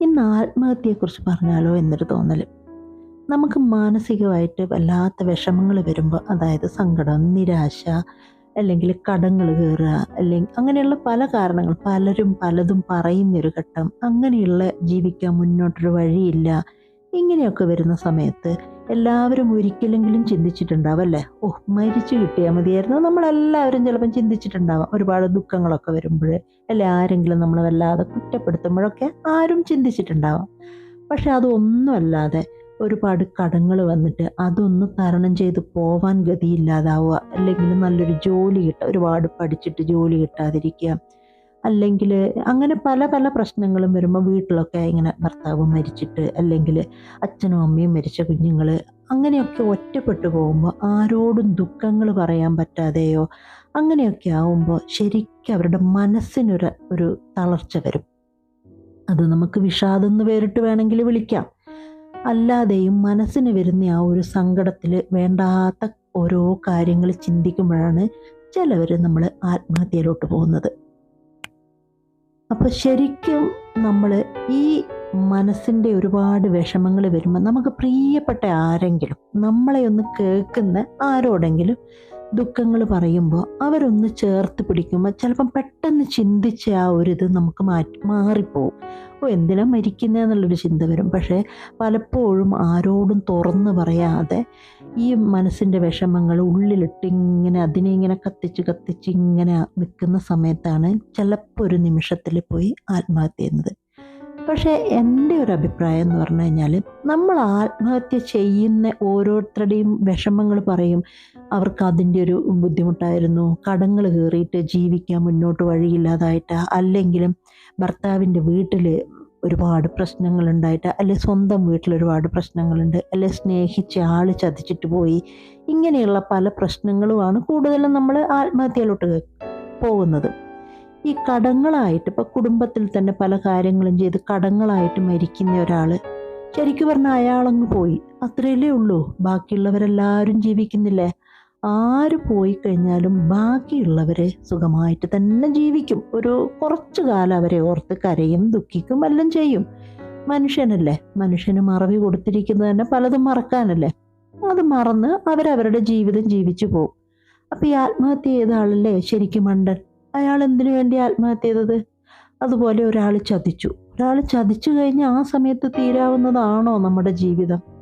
ഇന്ന് ആത്മഹത്യയെക്കുറിച്ച് പറഞ്ഞാലോ എന്നൊരു തോന്നൽ നമുക്ക് മാനസികമായിട്ട് വല്ലാത്ത വിഷമങ്ങൾ വരുമ്പോൾ അതായത് സങ്കടം നിരാശ അല്ലെങ്കിൽ കടങ്ങൾ കയറുക അല്ലെങ്കിൽ അങ്ങനെയുള്ള പല കാരണങ്ങൾ പലരും പലതും പറയുന്നൊരു ഘട്ടം അങ്ങനെയുള്ള ജീവിക്കാൻ മുന്നോട്ടൊരു വഴിയില്ല ഇങ്ങനെയൊക്കെ വരുന്ന സമയത്ത് എല്ലാവരും ഒരിക്കലെങ്കിലും ചിന്തിച്ചിട്ടുണ്ടാവും അല്ലേ ഓ മരിച്ചു കിട്ടിയാൽ മതിയായിരുന്നു. നമ്മളെല്ലാവരും ചിലപ്പം ചിന്തിച്ചിട്ടുണ്ടാവാം. ഒരുപാട് ദുഃഖങ്ങളൊക്കെ വരുമ്പോൾ അല്ലെ ആരെങ്കിലും നമ്മളെ വല്ലാതെ കുറ്റപ്പെടുത്തുമ്പോഴൊക്കെ ആരും ചിന്തിച്ചിട്ടുണ്ടാവാം. പക്ഷെ അതൊന്നുമല്ലാതെ ഒരുപാട് കടങ്ങൾ വന്നിട്ട് അതൊന്ന് തരണം ചെയ്ത് പോവാൻ ഗതിയില്ലാതാവുക. അല്ലെങ്കിൽ നല്ലൊരു ജോലി കിട്ടുക ഒരുപാട് പഠിച്ചിട്ട് ജോലി കിട്ടാതിരിക്കുക. അല്ലെങ്കിൽ അങ്ങനെ പല പല പ്രശ്നങ്ങളും വരുമ്പോൾ വീട്ടിലൊക്കെ ഇങ്ങനെ ഭർത്താവ് മരിച്ചിട്ട് അല്ലെങ്കിൽ അച്ഛനും അമ്മയും മരിച്ച കുഞ്ഞുങ്ങൾ അങ്ങനെയൊക്കെ ഒറ്റപ്പെട്ടു പോകുമ്പോൾ ആരോടും ദുഃഖങ്ങൾ പറയാൻ പറ്റാതെയോ അങ്ങനെയൊക്കെ ആവുമ്പോൾ ശരിക്കും അവരുടെ മനസ്സിനൊരു ഒരു തളർച്ച വരും. അത് നമുക്ക് വിഷാദം എന്ന് പേരിട്ട് വേണമെങ്കിൽ വിളിക്കാം. അല്ലാതെയും മനസ്സിന് വരുന്ന ആ ഒരു സങ്കടത്തിൽ വേണ്ടാത്ത ഓരോ കാര്യങ്ങൾ ചിന്തിക്കുമ്പോഴാണ് ചിലവർ നമ്മൾ ആത്മഹത്യയിലോട്ട് പോകുന്നത്. അപ്പോൾ ശരിക്കും നമ്മൾ ഈ മനസ്സിന്റെ ഒരുപാട് വിഷമങ്ങൾ വരുമ്പോൾ നമുക്ക് പ്രിയപ്പെട്ട ആരെങ്കിലും നമ്മളെ ഒന്ന് കേൾക്കുന്ന ആരോടെങ്കിലും ദുഃഖങ്ങൾ പറയുമ്പോൾ അവരൊന്ന് ചേർത്ത് പിടിക്കുമ്പോൾ ചിലപ്പം പെട്ടെന്ന് ചിന്തിച്ച ആ ഒരു ഇത് നമുക്ക് മാറ്റി മാറിപ്പോവും. ഓ എന്തിനാ മരിക്കുന്നതെന്നുള്ളൊരു ചിന്ത വരും. പക്ഷേ പലപ്പോഴും ആരോടും തുറന്ന് പറയാതെ ഈ മനസ്സിന്റെ വിഷമങ്ങൾ ഉള്ളിലിട്ട് ഇങ്ങനെ അതിനെ ഇങ്ങനെ കത്തിച്ച് കത്തിച്ച് ഇങ്ങനെ നിൽക്കുന്ന സമയത്താണ് ചിലപ്പോൾ ഒരു നിമിഷത്തിൽ പോയി ആത്മഹത്യ ചെയ്യുന്നത്. പക്ഷേ എന്റെ ഒരു അഭിപ്രായം എന്ന് പറഞ്ഞു കഴിഞ്ഞാൽ നമ്മൾ ആത്മഹത്യ ചെയ്യുന്ന ഓരോരുത്തരുടെയും വിഷമങ്ങൾ പറയും. അവർക്ക് അതിന്റെ ഒരു ബുദ്ധിമുട്ടായിരുന്നു. കടങ്ങൾ കയറിയിട്ട് ജീവിക്കാൻ മുന്നോട്ട് വഴിയില്ലാതായിട്ട്. അല്ലെങ്കിലും ഭർത്താവിന്റെ വീട്ടിൽ ഒരുപാട് പ്രശ്നങ്ങളുണ്ടായിട്ട് അല്ലെ സ്വന്തം വീട്ടിൽ ഒരുപാട് പ്രശ്നങ്ങളുണ്ട് അല്ലെ സ്നേഹിച്ച ആൾ ചതിച്ചിട്ട് പോയി ഇങ്ങനെയുള്ള പല പ്രശ്നങ്ങളുമാണ് കൂടുതലും നമ്മൾ ആത്മഹത്യയിലോട്ട് പോകുന്നത്. ഈ കടങ്ങളായിട്ട് ഇപ്പോൾ കുടുംബത്തിൽ തന്നെ പല കാര്യങ്ങളും ചെയ്ത് കടങ്ങളായിട്ട് മരിക്കുന്ന ഒരാൾ ശരിക്കും പറഞ്ഞാൽ അയാളങ്ങ് പോയി. അത്രയല്ലേ ഉള്ളൂ. ബാക്കിയുള്ളവരെല്ലാവരും ജീവിക്കുന്നില്ലേ? ആര് പോയി കഴിഞ്ഞാലും ബാക്കിയുള്ളവരെ സുഖമായിട്ട് തന്നെ ജീവിക്കും. ഒരു കുറച്ചു കാലം അവരെ ഓർത്ത് കരയും ദുഃഖിക്കും എല്ലാം ചെയ്യും. മനുഷ്യനല്ലേ? മനുഷ്യന് മറവി കൊടുത്തിരിക്കുന്നത് തന്നെ പലതും മറക്കാനല്ലേ? അത് മറന്ന് അവരവരുടെ ജീവിതം ജീവിച്ചു പോകും അപ്പം ഈ ആത്മഹത്യ ചെയ്ത ആളല്ലേ ശരിക്കും മണ്ടൻ? അയാൾ എന്തിനു വേണ്ടി ആത്മഹത്യ ചെയ്തത്? അതുപോലെ ഒരാൾ ചതിച്ചു. ഒരാൾ ചതിച്ചു കഴിഞ്ഞാൽ ആ സമയത്ത് തീരാവുന്നതാണോ നമ്മുടെ ജീവിതം?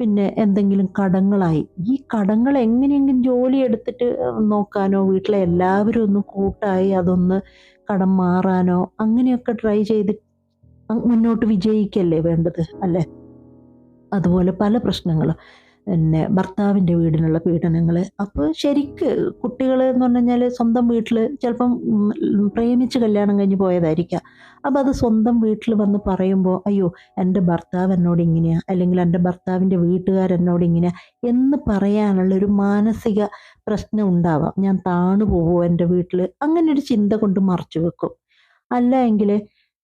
പിന്നെ എന്തെങ്കിലും കടങ്ങളായി. ഈ കടങ്ങൾ എങ്ങനെയെങ്കിലും ജോലി എടുത്തിട്ട് നോക്കാനോ വീട്ടിലെ എല്ലാവരും ഒന്ന് കൂട്ടായി അതൊന്ന് കടം മാറാനോ അങ്ങനെയൊക്കെ ട്രൈ ചെയ്ത് മുന്നോട്ട് വിജയിക്കല്ലേ വേണ്ടത് അല്ലേ? അതുപോലെ പല പ്രശ്നങ്ങളും. പിന്നെ ഭർത്താവിന്റെ വീടിനുള്ള പീഡനങ്ങൾ. അപ്പോൾ ശരിക്ക് കുട്ടികൾ എന്ന് പറഞ്ഞു കഴിഞ്ഞാൽ സ്വന്തം വീട്ടിൽ ചിലപ്പം പ്രേമിച്ച് കല്യാണം കഴിഞ്ഞ് പോയതായിരിക്കാം. അപ്പോൾ അത് സ്വന്തം വീട്ടിൽ വന്ന് പറയുമ്പോൾ അയ്യോ എന്റെ ഭർത്താവ് എന്നോട് ഇങ്ങനെയാ അല്ലെങ്കിൽ എന്റെ ഭർത്താവിന്റെ വീട്ടുകാർ എന്നോട് ഇങ്ങനെയാ എന്ന് പറയാനുള്ള ഒരു മാനസിക പ്രശ്നം ഉണ്ടാവാം. ഞാൻ താണു പോവോ എന്റെ വീട്ടിൽ അങ്ങനെ ഒരു ചിന്ത കൊണ്ട് മറച്ചു വെക്കും. അല്ല എങ്കിൽ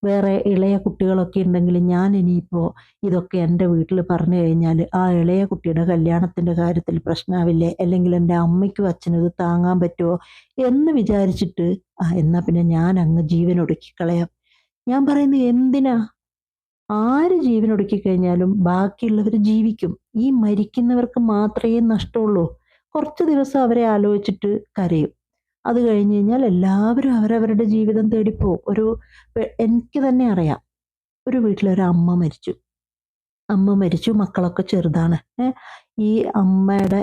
വേറെ ഇളയ കുട്ടികളൊക്കെ ഉണ്ടെങ്കിൽ ഞാൻ ഇനിയിപ്പോൾ ഇതൊക്കെ എന്റെ വീട്ടിൽ പറഞ്ഞു കഴിഞ്ഞാൽ ആ ഇളയ കുട്ടിയുടെ കല്യാണത്തിന്റെ കാര്യത്തിൽ പ്രശ്നമാവില്ലേ അല്ലെങ്കിൽ എന്റെ അമ്മയ്ക്കും അച്ഛനും ഇത് താങ്ങാൻ പറ്റുമോ? എന്ന് വിചാരിച്ചിട്ട് ആ എന്നാൽ പിന്നെ ഞാൻ അങ്ങ് ജീവനൊടുക്കി കളയാം ഞാൻ പറയുന്നത് എന്തിനാ? ആര് ജീവനൊടുക്കി കഴിഞ്ഞാലും ബാക്കിയുള്ളവർ ജീവിക്കും. ഈ മരിക്കുന്നവർക്ക് മാത്രമേ നഷ്ടമുള്ളൂ. കുറച്ച് ദിവസം അവരെ ആലോചിച്ചിട്ട് കരയും. അത് കഴിഞ്ഞ് കഴിഞ്ഞാൽ എല്ലാവരും അവരവരുടെ ജീവിതം തേടിപ്പോവും ഒരു എനിക്ക് തന്നെ അറിയാം. ഒരു വീട്ടിലൊരു അമ്മ മരിച്ചു. അമ്മ മരിച്ചു മക്കളൊക്കെ ചെറുതാണ്. ഈ അമ്മയുടെ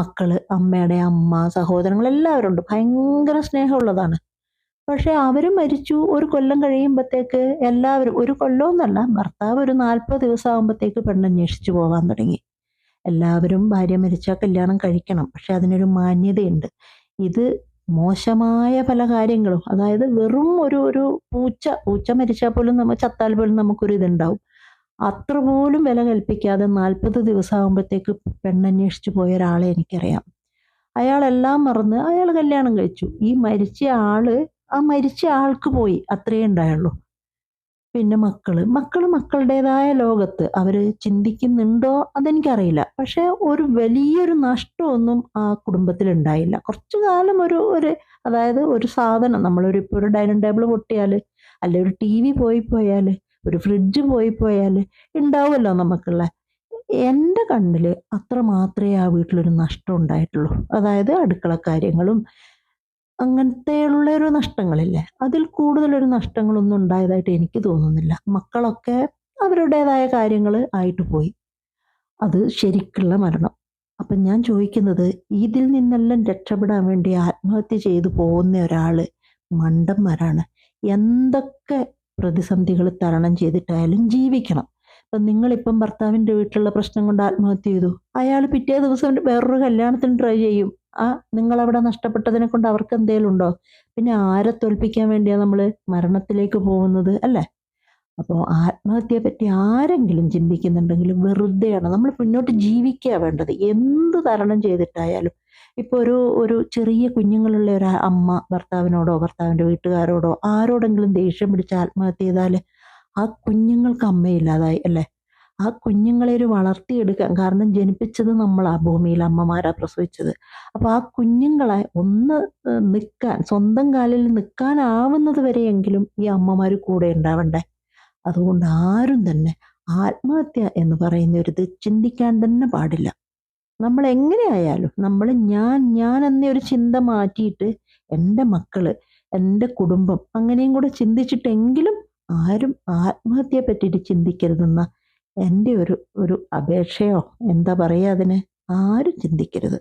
മക്കൾ അമ്മയുടെ അമ്മ സഹോദരങ്ങൾ എല്ലാവരും ഉണ്ട്. ഭയങ്കര സ്നേഹമുള്ളതാണ്. പക്ഷെ അവർ മരിച്ചു. ഒരു കൊല്ലം കഴിയുമ്പോഴത്തേക്ക് എല്ലാവരും ഒരു കൊല്ലമൊന്നല്ല ഭർത്താവ് ഒരു നാൽപ്പത് ദിവസം ആകുമ്പോഴത്തേക്ക് പെണ്ണന്വേഷിച്ച് പോകാൻ തുടങ്ങി. എല്ലാവരും ഭാര്യ മരിച്ചാൽ കല്യാണം കഴിക്കണം. പക്ഷെ അതിനൊരു മാന്യതയുണ്ട്. ഇത് മോശമായ പല കാര്യങ്ങളും. അതായത് വെറും ഒരു ഒരു പൂച്ച പൂച്ച മരിച്ചാൽ പോലും നമ്മൾ ചത്താൽ പോലും നമുക്കൊരു ഇതുണ്ടാവും. അത്ര പോലും വില കൽപ്പിക്കാതെ നാൽപ്പത് ദിവസം ആകുമ്പോഴത്തേക്ക് പെണ്ണന്വേഷിച്ചു പോയ ഒരാളെ എനിക്കറിയാം. അയാളെല്ലാം മറന്ന് അയാൾ കല്യാണം കഴിച്ചു. ഈ മരിച്ച ആൾ ആ മരിച്ച ആൾക്ക് പോയി. അത്രയേ ഉണ്ടായുള്ളൂ. പിന്നെ മക്കൾ. മക്കൾ മക്കളുടേതായ ലോകത്ത് അവർ ചിന്തിക്കുന്നുണ്ടോ അതെനിക്കറിയില്ല. പക്ഷെ ഒരു വലിയൊരു നഷ്ടമൊന്നും ആ കുടുംബത്തിൽ ഉണ്ടായില്ല കുറച്ചു കാലം ഒരു ഒരു അതായത് ഒരു സാധനം. നമ്മളൊരു ഇപ്പോൾ ഒരു ഡൈനിങ് ടേബിൾ പൊട്ടിയാൽ അല്ലെ ഒരു ടി വി പോയി പോയാൽ ഒരു ഫ്രിഡ്ജ് പോയി പോയാൽ ഉണ്ടാവുമല്ലോ നമുക്കുള്ള എന്റെ കണ്ണിൽ അത്ര മാത്രമേ ആ വീട്ടിലൊരു നഷ്ടം ഉണ്ടായിട്ടുള്ളൂ. അതായത് അടുക്കള കാര്യങ്ങളും അങ്ങനത്തെയുള്ള ഒരു നഷ്ടങ്ങളില്ലേ? അതിൽ കൂടുതലൊരു നഷ്ടങ്ങളൊന്നും ഉണ്ടായതായിട്ട് എനിക്ക് തോന്നുന്നില്ല. മക്കളൊക്കെ അവരുടേതായ കാര്യങ്ങൾ ആയിട്ട് പോയി. അത് ശരിക്കുള്ള മരണം. അപ്പം ഞാൻ ചോദിക്കുന്നത് ഇതിൽ നിന്നെല്ലാം രക്ഷപ്പെടാൻ വേണ്ടി ആത്മഹത്യ ചെയ്തു പോകുന്ന ഒരാൾ മണ്ടന്മാരാണ്. എന്തൊക്കെ പ്രതിസന്ധികൾ തരണം ചെയ്തിട്ടായാലും ജീവിക്കണം. ഇപ്പം നിങ്ങളിപ്പം ഭർത്താവിന്റെ വീട്ടിലുള്ള പ്രശ്നം കൊണ്ട് ആത്മഹത്യ ചെയ്തു. അയാൾ പിറ്റേ ദിവസം വേറൊരു കല്യാണത്തിന് ട്രൈ ചെയ്യും. ആ നിങ്ങൾ അവിടെ നഷ്ടപ്പെട്ടതിനെ കൊണ്ട് അവർക്ക് എന്തെങ്കിലും ഉണ്ടോ പിന്നെ ആരെ തോൽപ്പിക്കാൻ വേണ്ടിയാ നമ്മൾ മരണത്തിലേക്ക് പോകുന്നത് അല്ലേ? അപ്പോൾ ആത്മഹത്യയെ പറ്റി ആരെങ്കിലും ചിന്തിക്കുന്നുണ്ടെങ്കിൽ വെറുതെയാണ്. നമ്മൾ മുന്നോട്ട് ജീവിക്കുക വേണ്ടത്. എന്ത് തരണം ചെയ്തിട്ടായാലും. ഇപ്പോൾ ഒരു ഒരു ചെറിയ കുഞ്ഞുങ്ങളുള്ള ഒരു അമ്മ ഭർത്താവിനോടോ ഭർത്താവിന്റെ വീട്ടുകാരോടോ ആരോടെങ്കിലും ദേഷ്യം പിടിച്ച് ആത്മഹത്യ ചെയ്താൽ ആ കുഞ്ഞുങ്ങൾക്ക് അമ്മയില്ലാതായി അല്ലേ? ആ കുഞ്ഞുങ്ങളെ ഒരു വളർത്തിയെടുക്കാൻ കാരണം ജനിപ്പിച്ചത് നമ്മളാ ഭൂമിയിൽ അമ്മമാരാ പ്രസവിച്ചത്. അപ്പോൾ ആ കുഞ്ഞുങ്ങളെ ഒന്ന് നിൽക്കാൻ സ്വന്തം കാലിൽ നിൽക്കാനാവുന്നത് വരെയെങ്കിലും ഈ അമ്മമാർ കൂടെ ഉണ്ടാവണ്ടേ? അതുകൊണ്ട് ആരും തന്നെ ആത്മഹത്യ എന്ന് പറയുന്ന ഒരു ചിന്തിക്കാൻ തന്നെ പാടില്ല. നമ്മൾ എങ്ങനെയായാലും നമ്മൾ ഞാൻ ഞാൻ എന്ന ഒരു ചിന്ത മാറ്റിയിട്ട് എന്റെ മക്കൾ എന്റെ കുടുംബം അങ്ങനെയും കൂടെ ചിന്തിച്ചിട്ടെങ്കിലും ആരും ആത്മഹത്യയെ പറ്റിയിട്ട് ചിന്തിക്കരുതെന്ന എന്റെ ഒരു ഒരു അപേക്ഷയോ എന്താ പറയുക അതിന് ആരും ചിന്തിക്കരുത്.